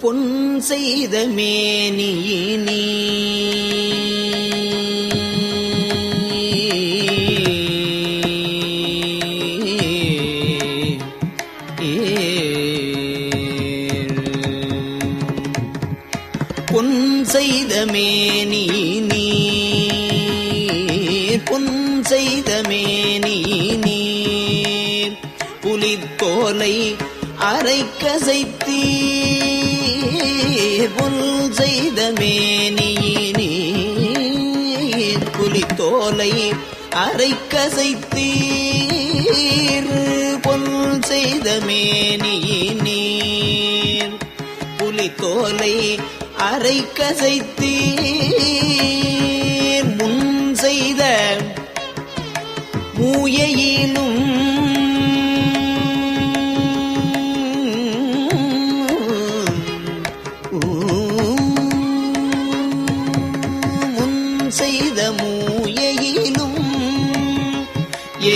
பொன் செய்த மேனியினீ. புலித்தோலை அரைக்கசைத்தீர். பொன் செய்த மேனியினீர். நீர் புலித்தோலை அரைக்கசைத்தீர். முன் செய்த மூயையினும்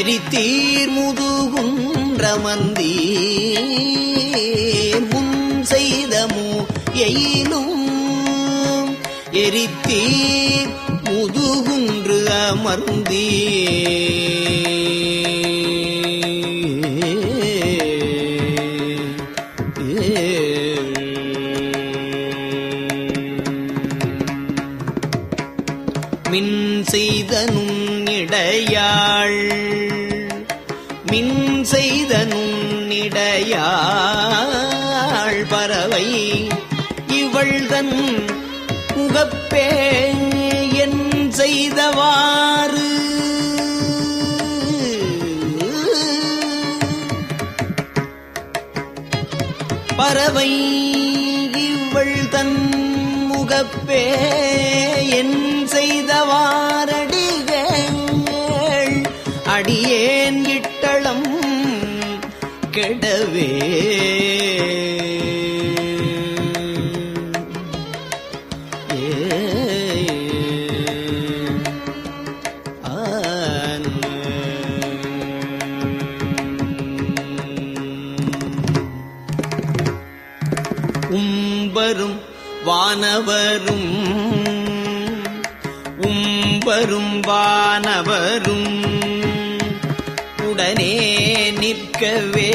எரித்தீர் முதுகுன்றமந்தீர் முன் செய்தமோ மூயையிலும் எரித்தீர். முதுகுன்று அமர்ந்தீர். நுண்ணிடையாள் பறவை. இவள்தன் முகப்பே என் செய்தவாறு. பறவை இவள் தன் முகப்பே வானவரும் உம்பரும் வானவரும் உடனே நிற்கவே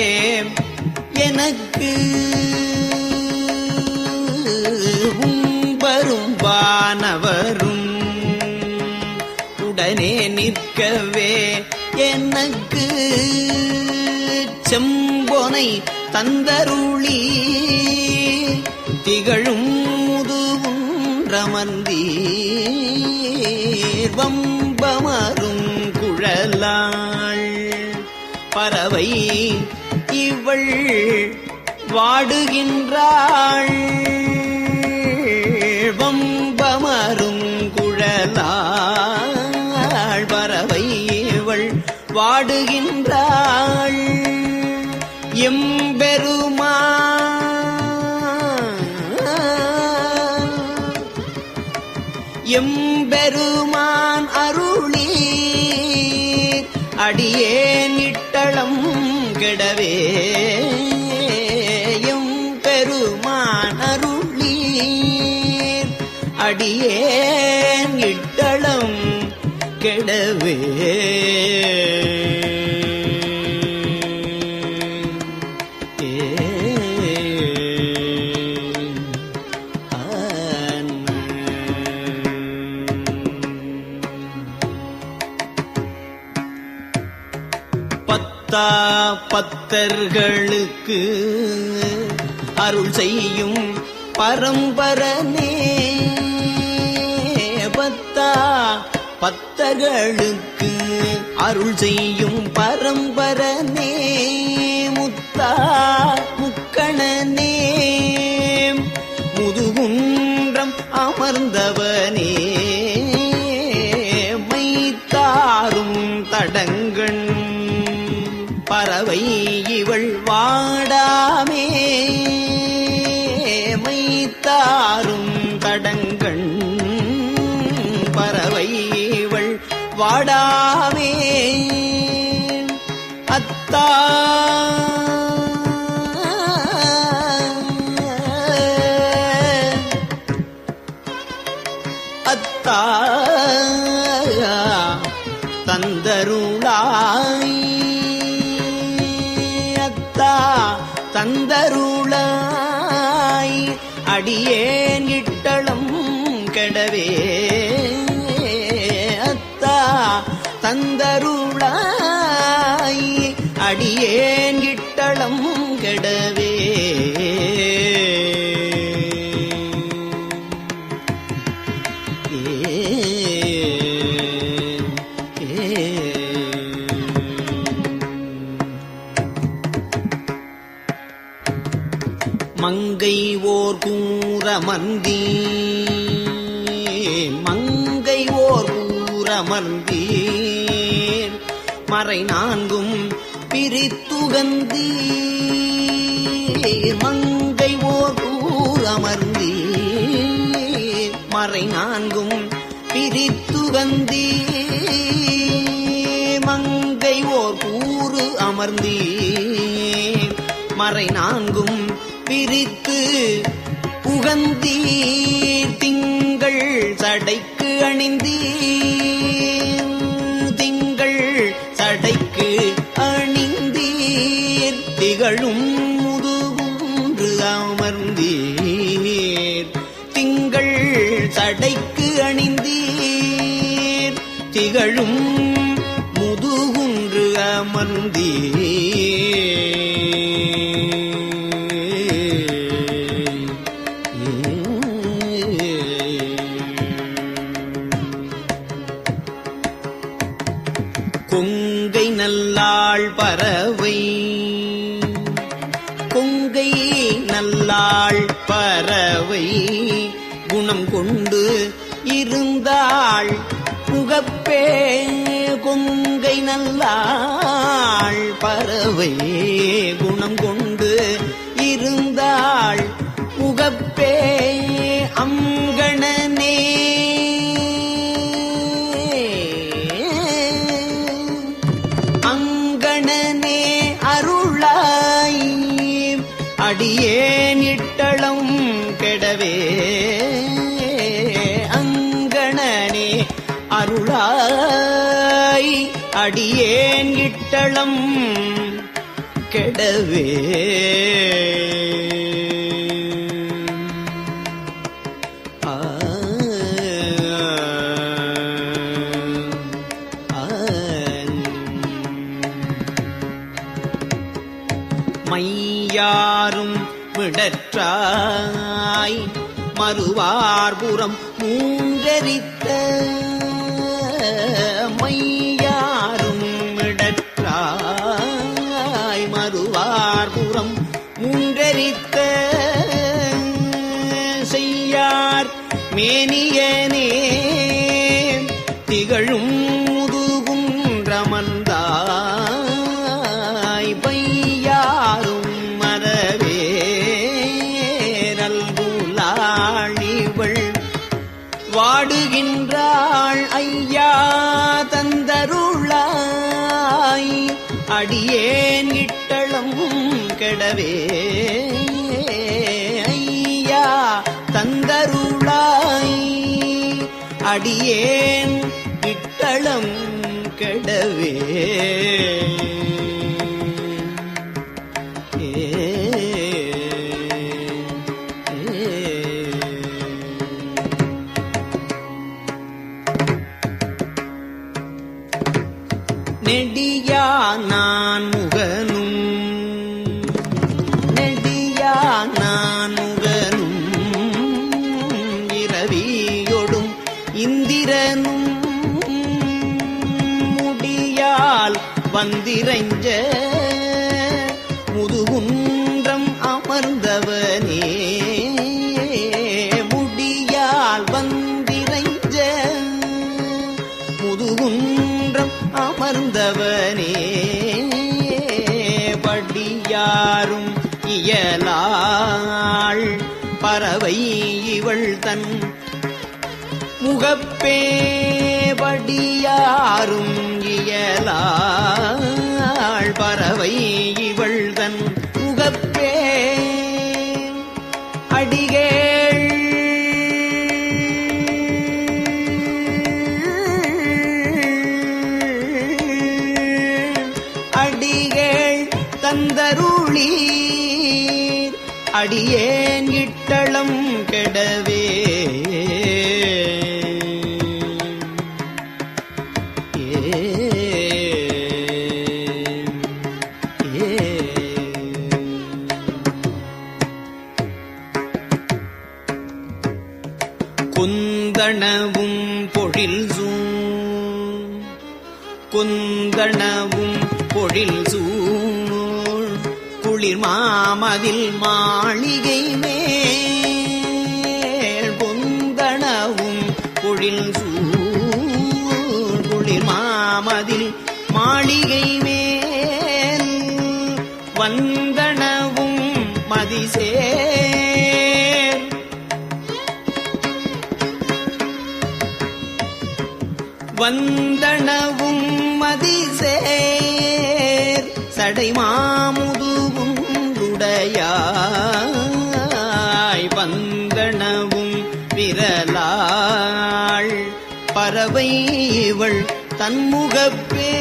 எனக்கு உம்பரும் வானவரும் உடனே நிற்கவே எனக்கு செம்பொனை தந்தருளி திகழும் முதுகுன்றமர்ந்தீர் வம்பமரும் குழலாள் பறவை இவள் வாடுகின்றாள். வம்பமரும் குழலாள் பறவை இவள் வாடுகின்றாள். எம்பெருமா எம்பெருமான் அருளி அடியே பக்தர்களுக்கு அருள் செய்யும் பரம்பரனே. பத்தா பத்தர்களுக்கு அருள் செய்யும் பரம்பரனே. முத்தா முக்கணனே. முதுகுன்றம் அமர்ந்தவனே. பறவை இவள் வாடாமே. மைத்தாரும் தடங்கள் பறவை இவள் வாடாமே. அத்தா. அத்தா. தந்தருளாய் தந்தருளாய். அடியேன் இட்டளம் கெடவே. மங்கை ஓர் கூறமந்தி மங்கை ஓர் கூறமர்ந்தி மறை நான்கும் பிரித்துகந்தி மங்கை ஓர் கூறமர்ந்தி மறை நான்கும் பிரித்துகந்தி மங்கை ஓர் கூறு அமர்ந்தீ மறை நான்கும் பிரித்து புகந்தீர் திங்கள் சடைக்கு அணிந்தீர். புகப்பே கொங்கை நல்லாள் பறவை குணம் கொண்டு இருந்தாள். முகப்பே கெடவே மையாரும் விடற்றாய் மறுவார்புறம் மூன்றரித்த மூன்றரித்த செய்யார் மேனியனே. திகழும் முதுகும் ரமந்தாய் பையாரும் மரவே. நல்குலாழிவள் வாடுகின்றாள் ஐயா தந்தருளாய். அடியேன் இட்டளம் கெடவே. அடியேன் இட்டளம் கெடவே. அமர்ந்தவனே வடியாரும் இயலாள் பறவை இவள் தன் முகப்பே. வடியாரும் இயலாள் பறவை இவள் தன் முகப்பே. அடி நீர். அடியேன் இட்டளம் கெடவே. குந்தனவும் பொழில் சூ. குந்தனவும் பொழில் சூ. குளிர் மாமதில் மாளிகை மேல் பொந்தனவும் குழில் சூழ் குளிர் மாமதில் மாளிகை மேல் வந்தனவும் மதிசே வந்தனவும் மதிசேர் சடைமா உடையாய் வந்தனவும் விரலாள் பறவை இவள் தன்முகப்பே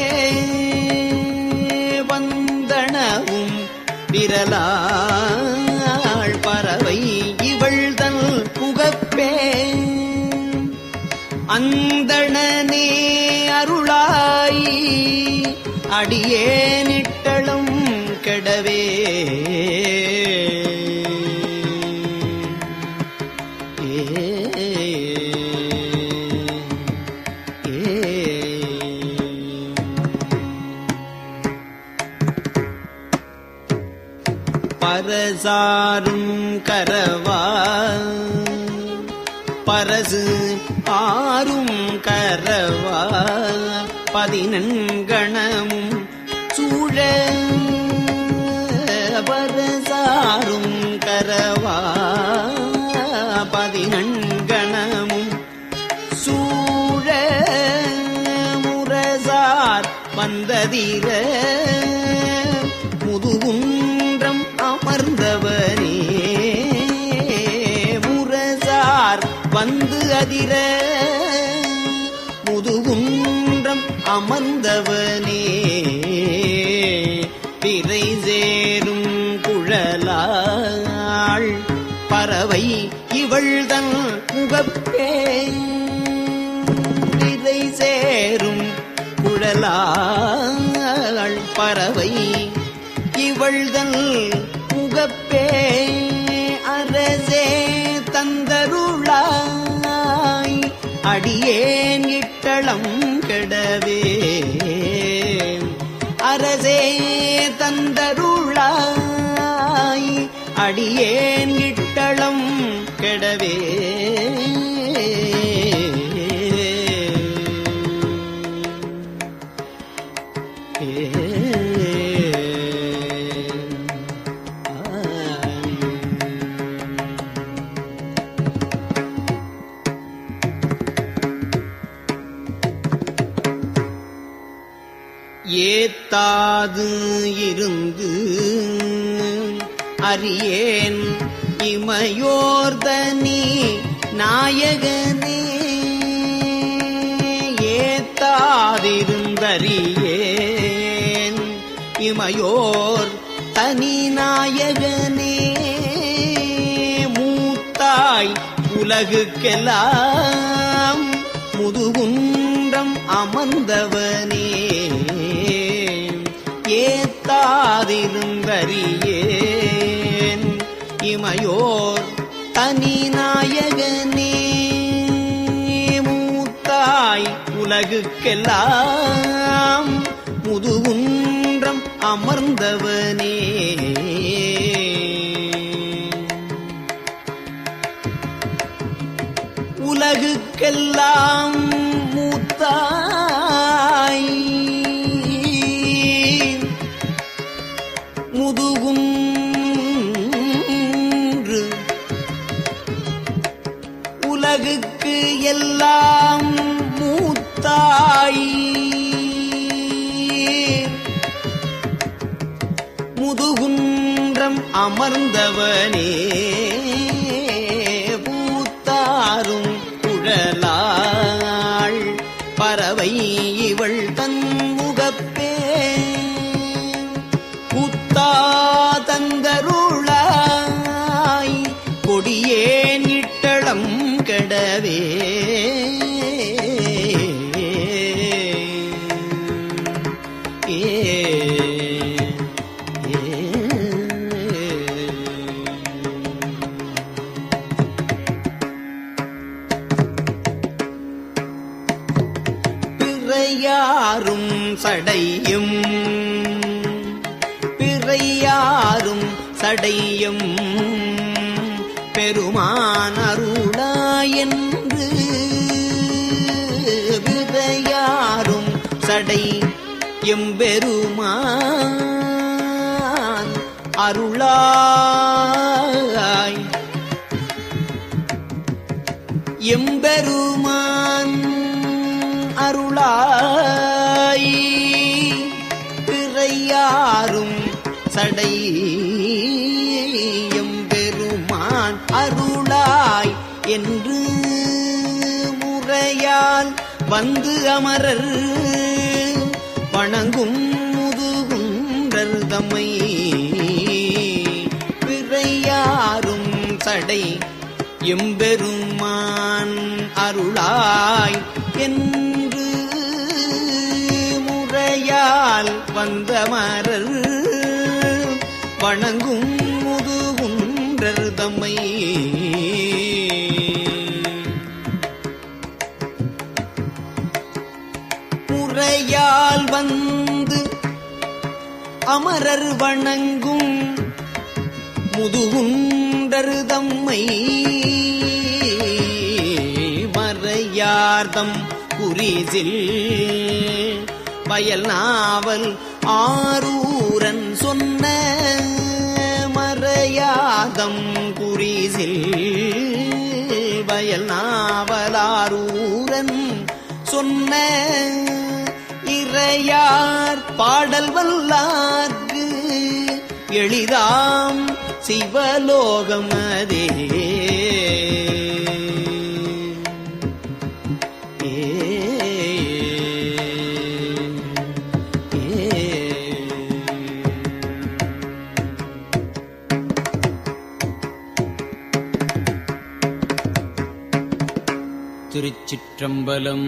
வந்தனவும் விரலாள் பறவை இவள் தன் புகப்பே அந்தணனே அருளாய் அடியே நிட்டளும் கெடவே. சாரும் கரவா பரசு ஆறும் கரவா பதினெண்கணமும் சூழ பரசாரும் கரவா பதினெண்கணமும் சூழ முரசார் வந்ததிர முதுகும் வந்து அதிர முதுகுன்றம் அமர்ந்தவனே. பிறை சேரும் குழலாள் பறவை இவள்தன் முகப்பே பிறை சேரும் குழலாள் பறவை இவள்தன் முகப்பே அரசே தந்தருளா அடியேன் இட்டளம் கெடவே? அரசே தந்தருளாய் அடியேன் ஏத்தாது இருந்து அறியேன் இமையோர்தனி நாயகனே. ஏத்தாதிருந்தறியேன் இமையோர் தனி நாயகனே. மூத்தாய் உலகுக்கெல்லாம் ஏத்தாதிருந்தறியேன் இமையோர் தனி நாயகனே மூத்தாய் உலகுக்கெல்லாம் முதுகுன்றம் அமர்ந்தவனே. உலகுக்கெல்லாம் மூத்தாய் எல்லாம் மூத்தாய். முதுகுன்றம் அமர்ந்தவனே பூத்தாரும் குழலாள். பறவை இவள் தன் முகப்பே சடையும். பிறையாரும் சடையும். பெருமான் அருளாயென்று பிறையாரும் சடை எம்பெருமான் அருளாய். எம்பெருமான் அருளாய். சடை எம்பெருமான் அருளாய் என்று முறையால் வந்து அமரர். வணங்கும் முதுகுன்றர் தம்மை பிறையாரும் சடை. எம்பெருமான் அருளாய் என்று முறையால் வந்த வந்தமரர். வணங்கும் முதுகுன்றர் தம்மை. முறையால் வந்து அமரர் வணங்கும் முதுகுண்டர் தம்மை. மறையார்தம் குறிசில் வயல் நாவல் ஆரூரன் மறையாதம் குறிசில் வயல் நாவலாரூரன் சொன்ன இறையார் பாடல் வல்லார்க்கு எளிதாம் சிவலோகம் அதே त्र्यम्बलम्